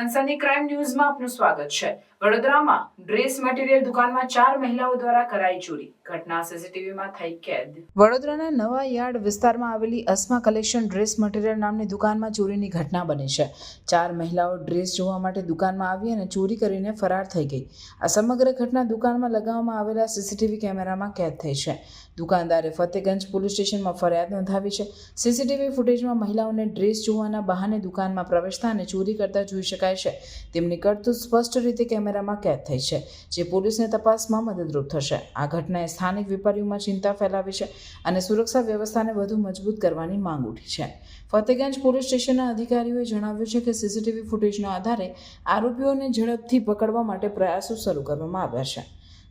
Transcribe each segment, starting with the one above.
સનસની crime ન્યૂઝમાં આપનું સ્વાગત છે. વડોદરામાં ડ્રેસ મટીરીયલ દુકાનમાં ચાર મહિલાઓ દ્વારા કરાઈ ચોરી. ઘટના સીસીટીવીમાં થઈ કેદ. વડોદરાના નવા યાર્ડ વિસ્તારમાં આવેલી અસ્મા કલેક્શન ડ્રેસ મટીરીયલ નામની દુકાનમાં ચોરીની ઘટના બની છે. ચાર મહિલાઓ ડ્રેસ જોવા માટે દુકાનમાં આવી અને ચોરી કરીને ફરાર થઈ ગઈ. આ સમગ્ર ઘટના દુકાનમાં લગાવવામાં આવેલા સીસીટીવી કેમેરામાં કેદ થઈ છે. દુકાનદારે ફતેગંજ પોલીસ સ્ટેશનમાં ફરિયાદ નોંધાવી છે. સીસીટીવી ફૂટેજમાં મહિલાઓને ડ્રેસ જોવાના બહાને દુકાનમાં પ્રવેશતા અને ચોરી કરતા જોઈ શકાય છે. તેમની કરતું સ્પષ્ટ રીતે કેમેરામાં કેદ થઈ છે, જે પોલીસને તપાસમાં મદદરૂપ થશે. આ ઘટનાએ સ્થાનિક વેપારીઓમાં ચિંતા ફેલાવી છે અને સુરક્ષા વ્યવસ્થાને વધુ મજબૂત કરવાની માંગ ઉઠી છે. ફતેગંજ પોલીસ સ્ટેશનના અધિકારીઓએ જણાવ્યું છે કે સીસીટીવી ફૂટેજના આધારે આરોપીઓને ઝડપથી પકડવા માટે પ્રયાસો શરૂ કરવામાં આવ્યા છે.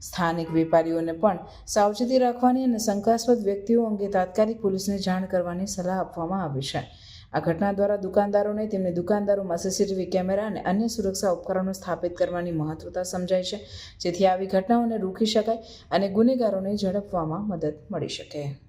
સ્થાનિક વેપારીઓને પણ સાવચેતી રાખવાની અને શંકાસ્પદ વ્યક્તિઓ અંગે તાત્કાલિક પોલીસને જાણ કરવાની સલાહ આપવામાં આવી છે. આ ઘટના દ્વારા દુકાનદારોને તેમની દુકાનદારોમાં સીસીટીવી કેમેરા અને અન્ય સુરક્ષા ઉપકરણો સ્થાપિત કરવાની મહત્વતા સમજાય છે. જેથી આવી ઘટનાઓને રોકી શકાય અને ગુનેગારોને ઝડપવામાં મદદ મળી શકે.